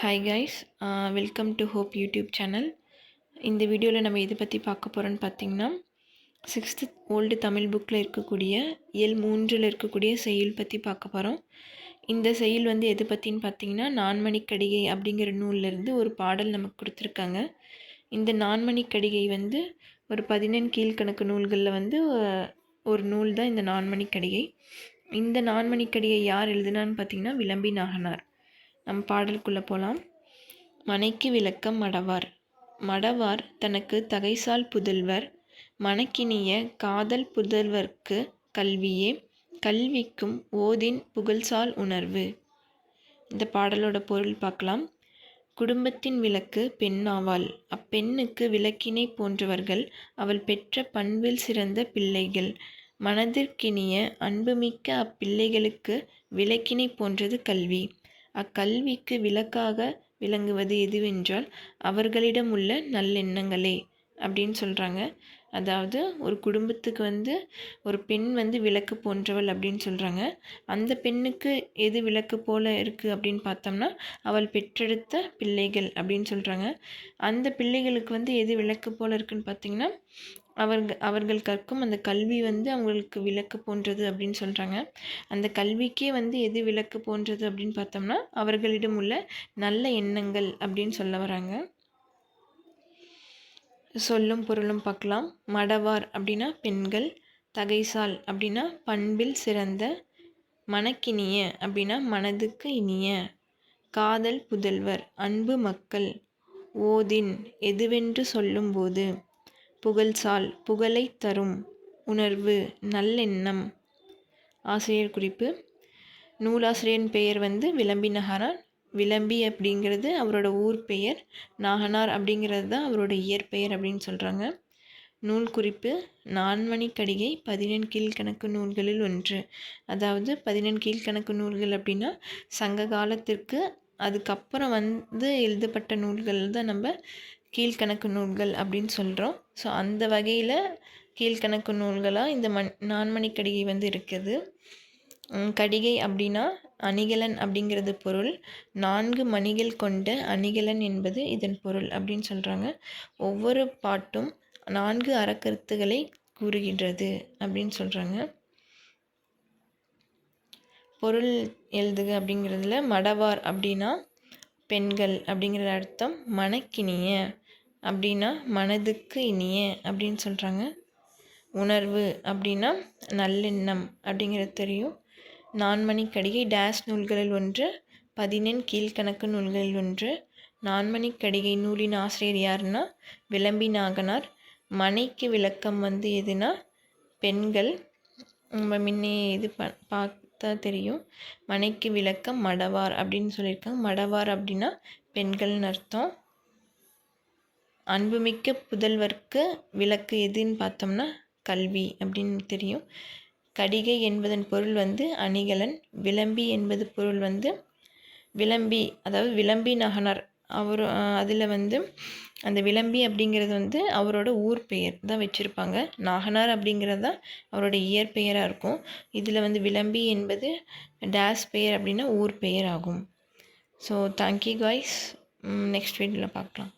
Hi guys welcome to Hope YouTube channel இந்த வீடியோவில் நம்ம எதை பற்றி பார்க்க போகிறோன்னு பார்த்தீங்கன்னா சிக்ஸ்த்து ஓல்டு தமிழ் புக்கில் இருக்கக்கூடிய எல் மூன்றில் இருக்கக்கூடிய செயல் பற்றி பார்க்க போகிறோம் இந்த செயல் வந்து எது பற்றின்னு பார்த்தீங்கன்னா நான்மணிக்கடிகை அப்படிங்கிற நூல்லேருந்து ஒரு பாடல் நமக்கு கொடுத்துருக்காங்க. இந்த நான்மணிக்கடிகை வந்து ஒரு பதினெண் கீழ்கணக்கு நூல்களில் வந்து ஒரு நூல் தான் இந்த நான்மணிக்கடிகை. இந்த நான்மணிக்கடிகை யார் எழுதுனான்னு பார்த்தீங்கன்னா விளம்பி நாகனார். நம் பாடலுக்குள்ளே போகலாம் மனைக்கு விளக்கம் மடவார் மடவார் தனக்கு தகைசால் புதல்வர். மணக்கினிய காதல் புதல்வர்க்கு கல்வியே. கல்விக்கும் ஓதின் புகழ்சால் உணர்வு. இந்த பாடலோட பொருள் பார்க்கலாம். குடும்பத்தின் விளக்கு பெண்ணாவாள். அப்பெண்ணுக்கு விளக்கினை போன்றவர்கள் அவள் பெற்ற பண்பில் சிறந்த பிள்ளைகள். மனதிற்கினிய அன்புமிக்க அப்பிள்ளைகளுக்கு விளக்கினை போன்றது கல்வி. அக்கல்விக்கு விளக்காக விளங்குவது எதுவென்றால் அவர்களிடம் உள்ள நல்லெண்ணங்களே அப்படின்னு சொல்கிறாங்க அதாவது ஒரு குடும்பத்துக்கு வந்து ஒரு பெண் வந்து விளக்கு போன்றவள் அப்படின்னு சொல்கிறாங்க அந்த பெண்ணுக்கு எது விளக்கு போல் இருக்குது அப்படின்னு பார்த்தோம்னா அவள் பெற்றெடுத்த பிள்ளைகள் அப்படின்னு சொல்கிறாங்க அந்த பிள்ளைகளுக்கு வந்து எது விளக்கு போல் இருக்குன்னு பார்த்திங்கன்னா அவர்கள் அவர்கள் கற்கும் அந்த கல்வி வந்து அவங்களுக்கு விளக்கு போன்றது அப்படின்னு சொல்கிறாங்க அந்த கல்விக்கே வந்து எது விளக்கு போன்றது அப்படின்னு பார்த்தோம்னா அவர்களிடம் உள்ள நல்ல எண்ணங்கள் அப்படின்னு சொல்ல வராங்க. சொல்லும் பொருளும் பார்க்கலாம். மடவார் அப்படின்னா பெண்கள் தகைசால் அப்படின்னா பண்பில் சிறந்த மனக்கினிய அப்படின்னா மனதுக்கு இனிய. காதல் புதல்வர் அன்பு மக்கள் ஓதின் எதுவென்று சொல்லும்போது புகழ்சால் புகழை தரும் உணர்வு நல்லெண்ணம். ஆசிரியர் குறிப்பு. நூலாசிரியரின் பெயர் வந்து விளம்பி நகரார் விளம்பி அப்படிங்கிறது அவரோட ஊர் பெயர். நாகனார் அப்படிங்கிறது தான் அவரோட இயற்பெயர் அப்படின்னு சொல்கிறாங்க நூல் குறிப்பு. நான்மணி கடிகை பதினெண் கீழ்கணக்கு நூல்களில் ஒன்று. அதாவது பதினெண் கீழ்கணக்கு நூல்கள் அப்படின்னா சங்க காலத்திற்கு அதுக்கப்புறம் வந்து எழுதப்பட்ட நூல்கள் தான் நம்ம கீழ்கணக்கு நூல்கள் அப்படின்னு சொல்கிறோம் ஸோ அந்த வகையில் கீழ்கணக்கு நூல்களாக இந்த மண் நான்மணி கடிகை வந்து இருக்குது. கடிகை அப்படின்னா அணிகலன் அப்படிங்கிறது பொருள். நான்கு மணிகள் கொண்ட அணிகலன் என்பது இதன் பொருள் அப்படின்னு சொல்கிறாங்க ஒவ்வொரு பாட்டும் நான்கு அறக்கருத்துக்களை கூறுகின்றது அப்படின்னு சொல்கிறாங்க பொருள் எழுதுக அப்படிங்கிறதுல மடவார் அப்படின்னா பெண்கள் அப்படிங்கிற அர்த்தம் மணக்கினிய. அப்படின்னா மனதுக்கு இனிய அப்படின்னு சொல்கிறாங்க உணர்வு அப்படின்னா நல்லெண்ணம் அப்படிங்கிறது தெரியும். நான்மணிக்கடிகை டேஸ் நூல்களில் ஒன்று பதினெண் கீழ்கணக்கு நூல்களில் ஒன்று நான்மணிக்கடிகை நூலின் ஆசிரியர் யாருன்னா விளம்பி நாகனார். மனைக்கு விளக்கம் வந்து எதுனா பெண்கள். நம்ம முன்னே இது ப பார்த்தா தெரியும். மனைக்கு விளக்கம் மடவார் அப்படின்னு சொல்லியிருக்காங்க. மடவார் அப்படின்னா பெண்கள்னு அர்த்தம். அன்புமிக்க புதல்வர்க்கு விளக்கு எதுன்னு பார்த்தோம்னா கல்வி அப்படின்னு தெரியும். கடிகை என்பதன் பொருள் வந்து அணிகலன் விளம்பி என்பது பொருள் வந்து விளம்பி அதாவது விளம்பி நகனார். அவர் அதில் வந்து அந்த விளம்பி அப்படிங்கிறது வந்து அவரோட ஊர் பெயர் தான் வச்சுருப்பாங்க. நாகனார் அப்படிங்கிறது தான் அவரோட இயற்பெயராக இருக்கும். இதில் வந்து விளம்பி என்பது டேஸ் பெயர் அப்படின்னா ஊர் பெயர் ஆகும். ஸோ தேங்க்யூ காய்ஸ் நெக்ஸ்ட் வீடியோவில் பார்க்கலாம்.